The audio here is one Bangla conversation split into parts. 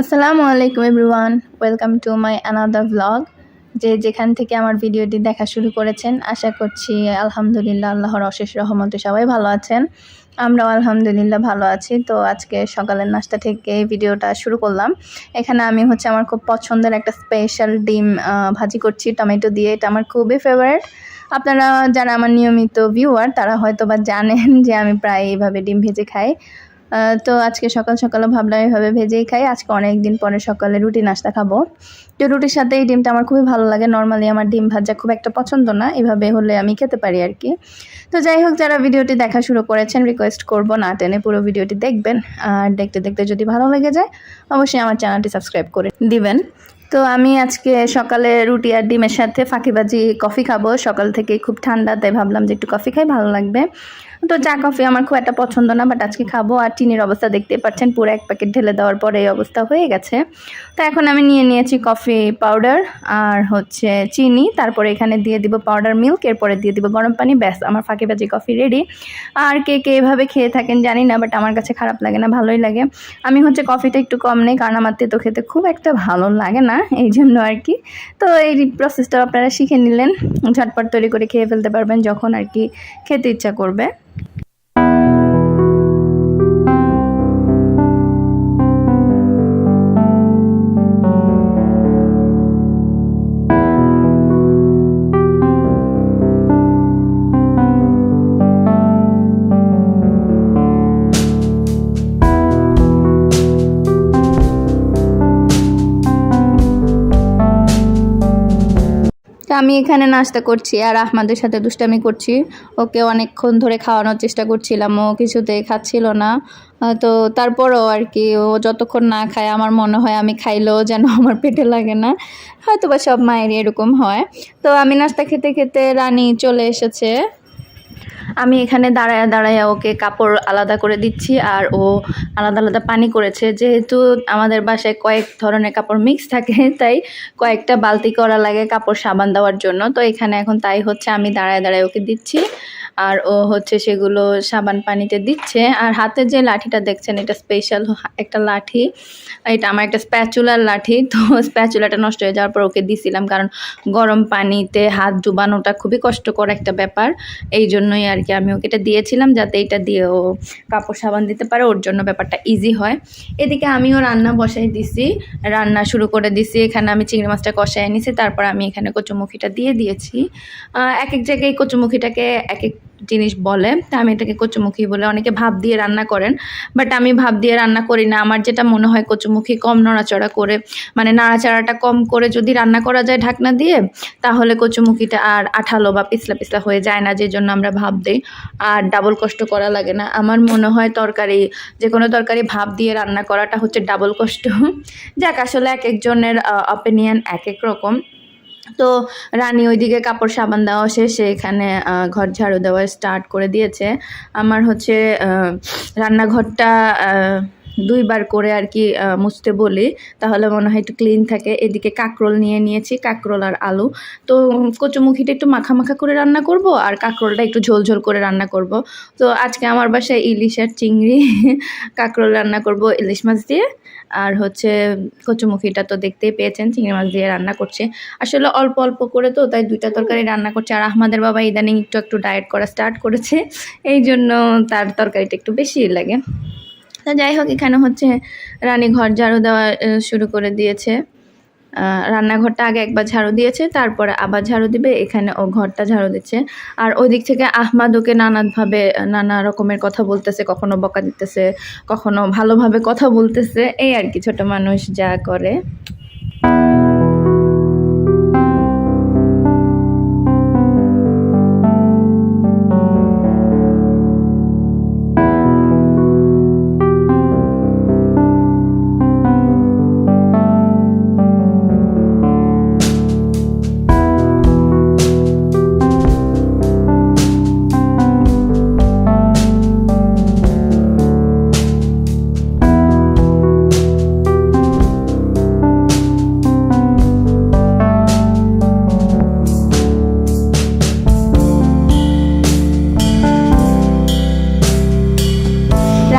আসসালামু আলাইকুম everyone, welcome to my another vlog যে যেখান থেকে আমার ভিডিওটি দেখা শুরু করেছেন, আশা করছি আলহামদুলিল্লাহ আল্লাহর অশেষ রহমতে সবাই ভালো আছেন। আমরাও আলহামদুলিল্লাহ ভালো আছি। তো আজকে সকালের নাস্তা থেকে ভিডিওটা শুরু করলাম। এখানে আমি হচ্ছে আমার খুব পছন্দের একটা স্পেশাল ডিম ভাজি করছি, টমেটো দিয়ে। এটা আমার খুবই ফেভারেট আপনারা যারা আমার নিয়মিত ভিউয়ার তারা হয়তো বা জানেন যে আমি প্রায় এইভাবে ডিম ভেজে খাই। তো আজকে সকাল সকালে ভাবলাম এভাবে ভেজেই খাই। আজকে অনেক দিন পরে সকালে রুটি নাস্তা খাব। তো রুটির সাথে এই ডিমটা আমার খুবই ভালো লাগে। নর্মালি আমার ডিম ভাজা খুব একটা পছন্দ না। এভাবে হলে আমি খেতে পারি আর কি। তো যাই হোক, যারা ভিডিওটি দেখা শুরু করেছেন রিকোয়েস্ট করব না টেনে পুরো ভিডিওটি দেখবেন। আর দেখতে দেখতে যদি ভালো লেগে যায়, অবশ্যই আমার চ্যানেলটি সাবস্ক্রাইব করে দিবেন। তো আমি আজকে সকালে রুটি আর ডিমের সাথে ফাঁকিবাজি কফি খাব। সকাল থেকে খুব ঠান্ডা, তাই ভাবলাম যে একটু কফি খাই, ভালো লাগবে। তো চা, কফি আমার খুব একটা পছন্দ না বাট আজকে খাব। আর চিনির অবস্থা দেখতে পাচ্ছেন, পুরো এক প্যাকেট ঢেলে দেওয়ার পরে এই অবস্থা হয়ে গেছে। তো এখন আমি নিয়ে নিয়েছি কফি পাউডার আর হচ্ছে চিনি। তারপরে এখানে দিয়ে দিব পাউডার মিল্ক এরপরে দিয়ে দিব গরম পানি। ব্যাস, আমার ফাঁকিবাজি কফি রেডি আর কে কে এভাবে খেয়ে থাকেন জানি না বাট আমার কাছে খারাপ লাগে না, ভালোই লাগে। আমি হচ্ছে কফিটা একটু কম নেই, কারণ আমার তেতো খেতে খুব একটা ভালো লাগে না, এই জন্য আর কি। তো এই প্রসেসটা আপনারা শিখে নিলেন, ঝটপট তৈরি করে খেয়ে ফেলতে পারবেন যখন আর কি খেতে ইচ্ছা করবে। তো আমি এখানে নাস্তা করছি আর আহমাদের সাথে দুষ্টামি করছি। ওকে অনেকক্ষণ ধরে খাওয়ানোর চেষ্টা করছিলাম, ও কিছুতে খাচ্ছিল না। তো তারপরও আর কি, ও যতক্ষণ না খায়, আমার মনে হয় আমি খাইলেও যেন আমার পেটে লাগে না। হয়তো বা সব মায়েরই এরকম হয়। তো আমি নাস্তা খেতে খেতে রানী চলে এসেছে। আমি এখানে দাঁড়ায় দাঁড়ায় ওকে কাপড় আলাদা করে দিচ্ছি আর ও আলাদা আলাদা পানি করেছে। যেহেতু আমাদের বাসায় কয়েক ধরনের কাপড় মিক্স থাকে, তাই কয়েকটা বালতি করা লাগে কাপড় সাবান দেওয়ার জন্য। তো এখানে এখন তাই হচ্ছে আমি দাঁড়ায় দাঁড়ায় ওকে দিচ্ছি। আর ও হচ্ছে সেগুলো সাবান পানিতে দিচ্ছে। আর হাতে যে লাঠিটা দেখছেন, এটা স্পেশাল একটা লাঠি। এটা আমার একটা স্প্যাচুলার লাঠি। তো স্প্যাচুলাটা নষ্ট হয়ে যাওয়ার পর ওকে দিছিলাম কারণ গরম পানিতে হাত ডুবানোটা খুবই কষ্টকর একটা ব্যাপার। এই জন্যই আর কি আমি ওকে এটা দিয়েছিলাম যাতে এটা দিয়ে ও কাপড় সাবান দিতে পারে। ওর জন্য ব্যাপারটা ইজি হয়। এদিকে আমিও রান্না বসাই দিছি। রান্না শুরু করে দিছি। এখানে আমি চিংড়ি মাছটা কষাই নিছি। তারপর আমি এখানে কচুমুখিটা দিয়ে দিয়েছি। এক এক জায়গায় কচুমুখিটাকে এক এক জিনিস বলে, তা আমি এটাকে কচুমুখি বলে অনেকে ভাব দিয়ে রান্না করেন বাট আমি ভাব দিয়ে রান্না করি না। আমার যেটা মনে হয় কচুমুখি কম নড়াচড়া করে মানে নাড়াচাড়াটা কম করে যদি রান্না করা যায় ঢাকনা দিয়ে, তাহলে কচুমুখিটা আর আঠালো বা পিছলা পিছলা হয়ে যায় না যে জন্য আমরা ভাব দিই। আর ডাবল কষ্ট করা লাগে না। আমার মনে হয় তরকারি, যে কোনো তরকারি ভাব দিয়ে রান্না করাটা হচ্ছে ডাবল কষ্ট। যাক, আসলে এক একজনের অপিনিয়ন এক এক রকম। তো রানী ওইদিকে কাপড় সাবান দেওয়া শেষে এখানে ঘর ঝাড়ু দেওয়া স্টার্ট করে দিয়েছে। আমার হচ্ছে রান্নাঘরটা দুইবার করে আর কি মুছতে বলি। তাহলে মনে হয় একটু ক্লিন থাকে। এদিকে কাকরোল নিয়ে নিয়েছি, কাকরোল আর আলু। তো কচুমুখিটা একটু মাখা মাখা করে রান্না করব আর কাকরোলটা একটু ঝোল ঝোল করে রান্না করব। তো আজকে আমার বাসায় ইলিশ আর চিংড়ি। কাকরোল রান্না করব ইলিশ মাছ দিয়ে। আর হচ্ছে কচুমুখিটা তো দেখতেই পেয়েছেন, চিংড়ি মাছ দিয়ে রান্না করছে। আসলে অল্প অল্প করে তো, তাই দুইটা তরকারি রান্না করছে। আর আহমাদের বাবা ইদানিং একটু একটু ডায়েট করা স্টার্ট করেছে। এই জন্য তার তরকারিটা একটু বেশি লাগে। তো যাই হোক, এখানে হচ্ছে রানী ঘর ঝাড়ু দেওয়া শুরু করে দিয়েছে। রান্নাঘরটা আগে একবার ঝাড়ু দিয়েছে, তারপরে আবার ঝাড়ু দিবে, এখানে ও ঘরটা ঝাড়ু দিচ্ছে। আর ওই দিক থেকে আহমাদ ওকে নানানভাবে নানা রকমের কথা বলতেছে, কখনো বকা দিতেছে, কখনো ভালোভাবে কথা বলতেছে, এই আর কি, ছোট মানুষ যা করে।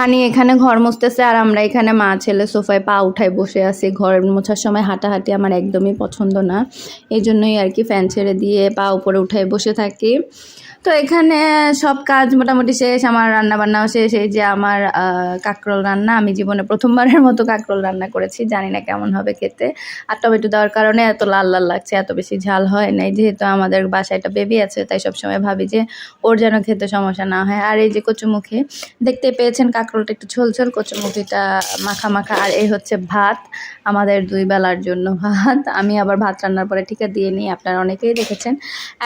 হানি এখানে ঘর মুছতেছে আর আমরা এখানে মা ছেলে সোফায় পা উঠায় বসে আছি। ঘর মোছার সময় হাঁটাহাঁটি আমার একদমই পছন্দ না। এই জন্যই আর কি ফ্যান ছেড়ে দিয়ে পা উপরে উঠায় বসে থাকি। তো এখানে সব কাজ মোটামুটি শেষ আমার রান্না বান্নাও শেষ। এই যে আমার কাঁকরোল রান্না আমি জীবনে প্রথমবারের মতো কাঁকরোল রান্না করেছি জানি না কেমন হবে খেতে। আর টমেটো দেওয়ার কারণে এত লাল লাল লাগছে এত বেশি ঝাল হয় নাই। যেহেতু আমাদের বাসায় একটা বেবি আছে তাই সবসময় ভাবি যে ওর যেন খেতে সমস্যা না হয়। আর এই যে কচুমুখী দেখতে পেয়েছেন কাঁকরোলটা একটু ঝোল কচুমুখিটা মাখা মাখা। আর এই হচ্ছে ভাত আমাদের দুই বেলার জন্য ভাত। আমি আবার ভাত রান্নার পরে টিকা দিয়ে নিই আপনারা অনেকেই দেখেছেন।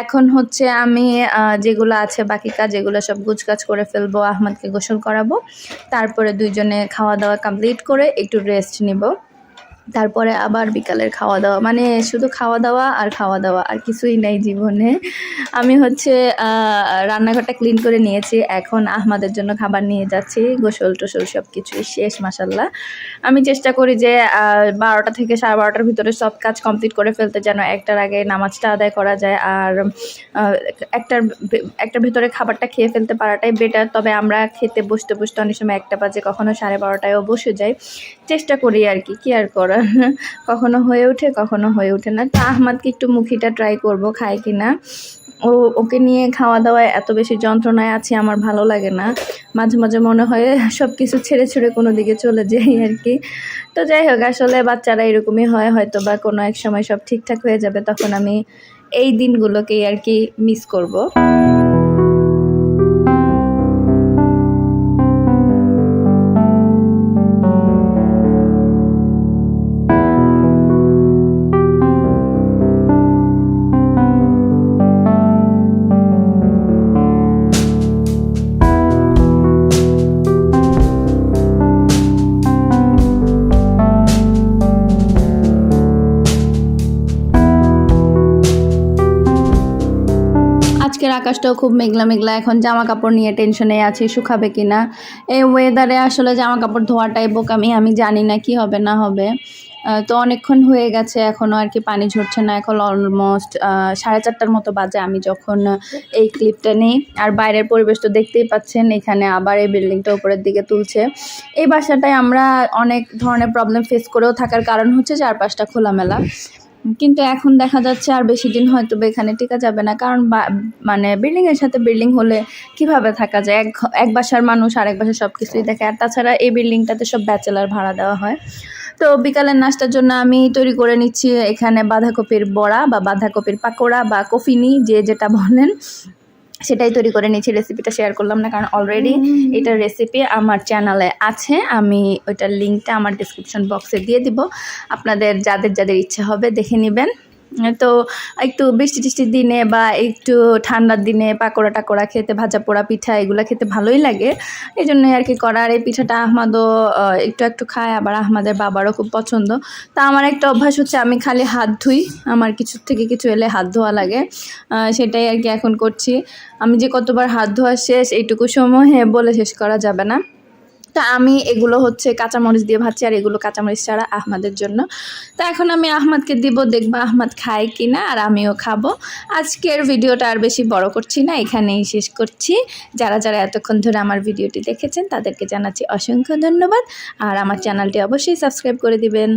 এখন হচ্ছে আমি আহ, যেগুলো আছে, বাকি কাজ এগুলো সব গুছগাছ করে ফেলব, আহমদকে গোসল করাবো। তারপরে দুইজনে খাওয়া দাওয়া কমপ্লিট করে একটু রেস্ট নিব। তারপরে আবার বিকালের খাওয়া দাওয়া মানে শুধু খাওয়া দাওয়া আর খাওয়া দাওয়া আর কিছুই নাই জীবনে। আমি হচ্ছে রান্নাঘরটা ক্লিন করে নিয়েছি। এখন আহমাদের জন্য খাবার নিয়ে যাচ্ছি। গোসল টোসল সব কিছুই শেষ মাসাল্লাহ আমি চেষ্টা করি যে বারোটা থেকে সাড়ে বারোটার ভিতরে সব কাজ কমপ্লিট করে ফেলতে, যেন একটার আগে নামাজটা আদায় করা যায়। আর একটার একটার ভিতরে খাবারটা খেয়ে ফেলতে পারাটাই বেটার তবে আমরা খেতে বসতে বসতে অনেক সময় একটা বাজে কখনো সাড়ে বারোটায়ও বসে যাই। চেষ্টা করি আর কি কি আর করার কখনো হয়ে ওঠে, কখনো হয়ে ওঠে না। তো আহমাদকে একটু মুখিটা ট্রাই করব, খায় কি না ও, ওকে নিয়ে খাওয়া দাওয়ায় এত বেশি যন্ত্রণায় আছে, আমার ভালো লাগে না। মাঝে মাঝে মনে হয় সব কিছু ছেড়ে ছেড়ে কোনো দিকে চলে যাই আর কি। তো যাই হোক, আসলে বাচ্চারা এরকমই হয় হয়তো বা কোনো এক সময় সব ঠিকঠাক হয়ে যাবে, তখন আমি এই দিনগুলোকেই আর কি মিস করব। আজকের আকাশটাও খুব মেঘলা মেঘলা। এখন জামা কাপড় নিয়ে টেনশনে আছি, শুকাবে কিনা? এই ওয়েদারে আসলে জামা কাপড় ধোয়াটাই বোকামি, আমি জানি না কি হবে, না হবে। তো অনেকক্ষণ হয়ে গেছে এখনও আর কি পানি ঝরছে না। এখন অলমোস্ট সাড়ে চারটার মতো বাজে, আমি যখন এই ক্লিপটা নিই। আর বাইরের পরিবেশ তো দেখতেই পাচ্ছেন, এখানে আবার এই বিল্ডিংটা উপরের দিকে তুলছে। এই বাসাটায় আমরা অনেক ধরনের প্রবলেম ফেস করেও থাকার কারণ হচ্ছে চারপাশটা খোলামেলা। কিন্তু এখন দেখা যাচ্ছে আর বেশি দিন হয়তো এখানে টিকা যাবে না। কারণ মানে বিল্ডিং এর সাথে বিল্ডিং হলে কীভাবে থাকা যায়? এক এক বাসার মানুষ, আরেক বাসার সব কিছুই দেখে। আর তাছাড়া এই বিল্ডিংটাতে সব ব্যাচেলার ভাড়া দেওয়া হয়। তো বিকালের নাস্তার জন্য আমি তৈরি করে নিচ্ছি এখানে বাঁধাকপির বড়া বা বাঁধাকপির পাকোড়া বা কফিনি যে যেটা বলেন। সেটাই তৈরি করে নিয়েছি রেসিপিটা শেয়ার করলাম না কারণ অলরেডি এটার রেসিপি আমার চ্যানেলে আছে আমি ওইটার লিঙ্কটা আমার ডিসক্রিপশন বক্সে দিয়ে দিব। আপনাদের যাদের যাদের ইচ্ছা হবে দেখে নেবেন। তো একটু বৃষ্টি টিষ্টির দিনে বা একটু ঠান্ডার দিনে পাকোড়া টাকোড়া খেতে, ভাজা পোড়া পিঠা, এগুলো খেতে ভালোই লাগে। এই জন্যই আর কি করার এই পিঠাটা আহমাদও একটু একটু খায়, আবার আহমাদের বাবারও খুব পছন্দ। তা আমার একটা অভ্যাস হচ্ছে, আমি খালি হাত ধুই। আমার কিছু থেকে কিছু এলে হাত ধোয়া লাগে। সেটাই আর কি এখন করছি। আমি যে কতবার হাত ধোয়া শেষ, এইটুকু সময়ে বলে শেষ করা যাবে না। তা আমি এগুলো হচ্ছে কাঁচামরিচ দিয়ে ভাজছি আর এগুলো কাঁচামরিচ ছাড়া আহমাদের জন্য। তা এখন আমি আহমাদকে দিব, দেখব আহমাদ খায় কি না আর আমিও খাব। আজকের ভিডিওটা আর বেশি বড় করছি না, এখানেই শেষ করছি। যারা যারা এতক্ষণ ধরে আমার ভিডিওটি দেখেছেন, তাদেরকে জানাচ্ছি অসংখ্য ধন্যবাদ। আর আমার চ্যানেলটি অবশ্যই সাবস্ক্রাইব করে দিবেন।